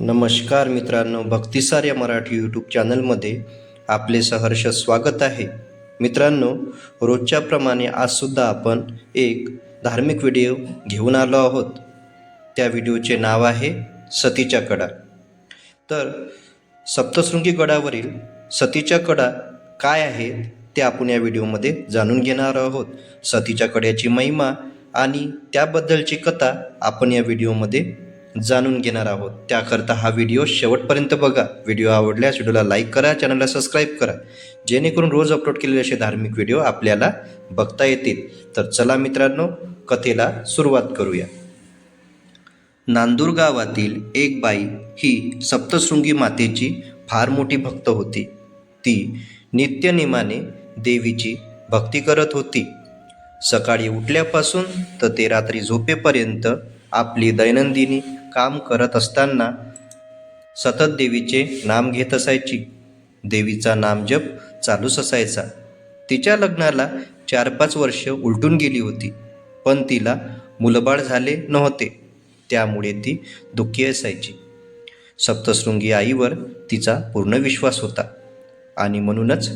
नमस्कार मित्रांनो भक्तिसार या मराठी यूट्यूब चॅनलमध्ये आपले सहर्ष स्वागत आहे. मित्रांनो रोजच्याप्रमाणे आजसुद्धा आपण एक धार्मिक व्हिडिओ घेऊन आलो आहोत. त्या व्हिडिओचे नाव आहे सतीच्या कडा. तर सप्तशृंगी गडावरील सतीच्या कडा काय आहेत ते आपण या व्हिडिओमध्ये जाणून घेणार आहोत. सतीच्या कड्याची महिमा आणि त्याबद्दलची कथा आपण या व्हिडिओमध्ये जाणून घेणार आहोत. त्याकरता हा व्हिडिओ शेवटपर्यंत बघा. व्हिडिओ आवडल्यास व्हिडिओला लाईक करा चॅनलला सबस्क्राईब करा. जेणेकरून रोज अपलोड केलेले असे धार्मिक व्हिडिओ आपल्याला बघता येतील. तर चला मित्रांनो कथेला सुरुवात करूया. नांदूर गावातील एक बाई ही सप्तशृंगी मातेची फार मोठी भक्त होती. ती नित्यनिमाने देवीची भक्ती करत होती. सकाळी उठल्यापासून तर ते रात्री झोपेपर्यंत आपली दैनंदिनी काम करत असताना सतत देवीचे नाम घेत असायची. देवीचा नामजप चालूच असायचा. तिच्या लग्नाला चार पाच वर्ष उलटून गेली होती पण तिला मुलबाळ झाले नव्हते. त्यामुळे ती दुःखी असायची. सप्तशृंगी आईवर तिचा पूर्ण विश्वास होता आणि म्हणूनच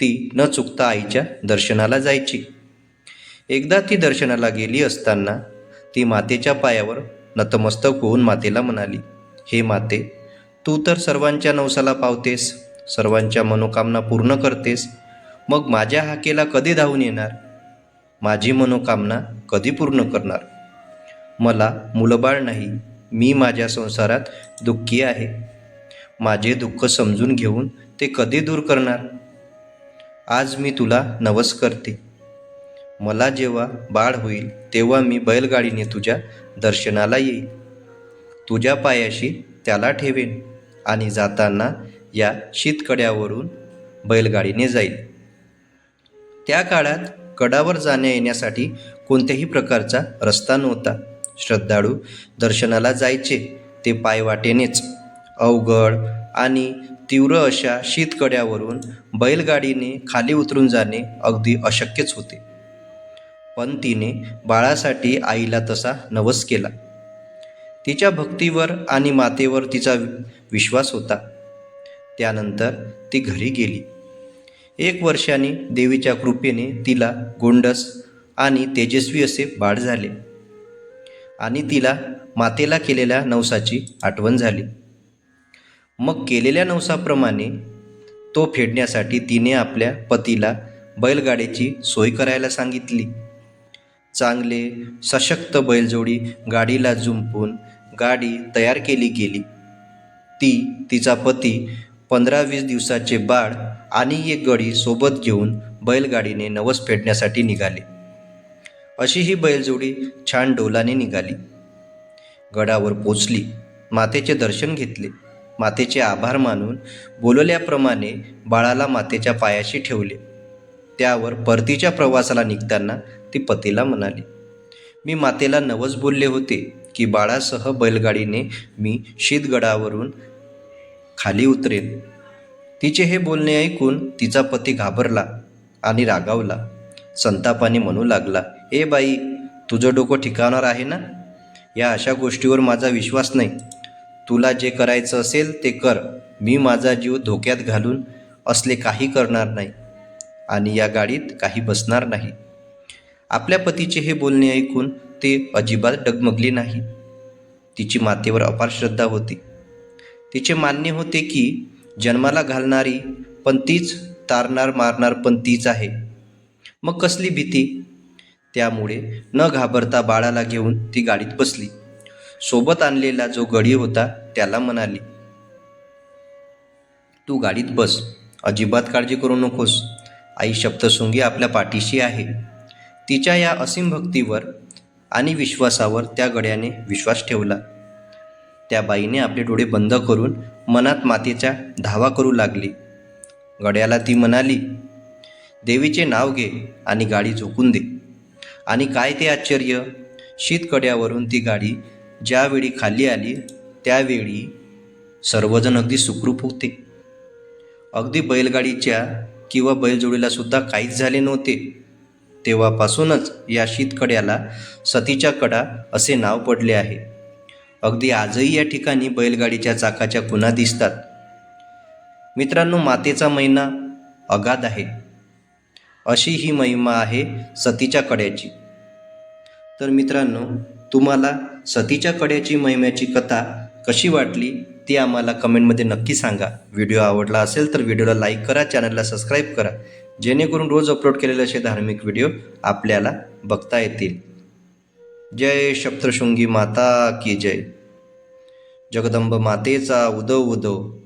ती न चुकता आईच्या दर्शनाला जायची. एकदा ती दर्शनाला गेली असताना ती मातेच्या पायावर नतमस्तक होऊन मातेला म्हणाली हे माते तू तर सर्वांच्या नवसाला पावतेस सर्वांच्या मनोकामना पूर्ण करतेस. मग माझ्या हाकेला कधी धावून येणार? माझी मनोकामना कधी पूर्ण करणार? मला मुलबाळ नाही मी माझ्या संसारात दुःखी आहे. माझे दुःख समजून घेऊन ते कधी दूर करणार? आज मी तुला नवस करते. मला जेव्हा बाळ होईल तेव्हा मी बैलगाडीने तुझ्या दर्शनाला येईल तुझ्या पायाशी त्याला ठेवेन आणि जाताना या शीतकड्यावरून बैलगाडीने जाईल. त्या काळात कडावर जाण्या येण्यासाठी कोणत्याही प्रकारचा रस्ता नव्हता. श्रद्धाळू दर्शनाला जायचे ते पायवाटेनेच. अवघड आणि तीव्र अशा शीतकड्यावरून बैलगाडीने खाली उतरून जाणे अगदी अशक्यच होते. पण तिने बाळासाठी आईला तसा नवस केला. तिच्या भक्तीवर आणि मातेवर तिचा विश्वास होता. त्यानंतर ती घरी गेली. एक वर्षाने देवीच्या कृपेने तिला गोंडस आणि तेजस्वी असे बाळ झाले आणि तिला मातेला केलेल्या नवसाची आठवण झाली. मग केलेल्या नवसाप्रमाणे तो फेडण्यासाठी तिने आपल्या पतीला बैलगाडीची सोय करायला सांगितली. चांगले सशक्त बैलजोडी गाडीला जुंपून गाडी तयार केली गेली. ती तिचा पती पंधरा वीस दिवसाचे बाळ आणि एक गडी सोबत घेऊन बैलगाडीने नवस फेडण्यासाठी निघाले. अशी ही बैलजोडी छान डोलाने निघाली. गडावर पोचली मातेचे दर्शन घेतले. मातेचे आभार मानून बोलवल्याप्रमाणे बाळाला मातेच्या पायाशी ठेवले. त्यावर परतीच्या प्रवासाला निघताना ती पतीला म्हणाली. मी मातेला नवस बोलले होते की बाळासह बैलगाडीने मी शीतगडावरून खाली उतरेन. तिचे हे बोलणे ऐकून तिचा पती घाबरला आणि रागावला. संतापाने म्हणू लागला ए बाई तुझं डोकं ठिकाणार आहे ना? या अशा गोष्टीवर माझा विश्वास नाही. तुला जे करायचं असेल ते कर. मी माझा जीव धोक्यात घालून असले काही करणार नाही आणि या गाडीत काही बसणार नाही. आपल्या पतीचे हे बोलणे ऐकून ते अजिबात डगमगली नाही. तिची मातेवर अपार श्रद्धा होती. तिचे मान्य होते की जन्माला घालणारी पण तीच तारणार मारणार पण तीच आहे. मग कसली भीती? त्यामुळे न घाबरता बाळाला घेऊन ती गाडीत बसली. सोबत आणलेला जो गडी होता त्याला म्हणाली तू गाडीत बस. अजिबात काळजी करू नकोस. आई सप्तशृंगी आपल्या पाठीशी आहे. तिच्या या असीम भक्तीवर आणि विश्वासावर त्या गड्याने विश्वास ठेवला. त्या बाईने आपले डोळे बंद करून मनात मातेचा धावा करू लागली. गड्याला ती म्हणाली देवीचे नाव घे आणि गाडी झोकून दे. आणि काय ते आश्चर्य? शीतकड्यावरून ती गाडी ज्यावेळी खाली आली त्यावेळी सर्वजण अगदी सुखरूप होते. अगदी बैलगाडीच्या किंवा बैलजोडीला सुद्धा काहीच झाले नव्हते. तेव्हापासूनच या शीतकड्याला सतीच्या कडा असे नाव पडले आहे. अगदी आजही या ठिकाणी बैलगाडीच्या चाकाच्या खुणा दिसतात. मित्रांनो मातेचा महिना अगाध आहे. अशी ही महिमा आहे सतीच्या कड्याची. तर मित्रांनो तुम्हाला सतीच्या कड्याची महिम्याची कथा कशी वाटली ती आम्हाला कमेंटमध्ये नक्की सांगा. व्हिडिओ आवडला असेल तर व्हिडिओला लाईक करा चॅनलला सबस्क्राईब करा. जेणेकरून रोज अपलोड केलेले असे धार्मिक व्हिडिओ आपल्याला बघता येतील. जय सप्तशृंगी माता की जय. जगदंब मातेचा उदो उदो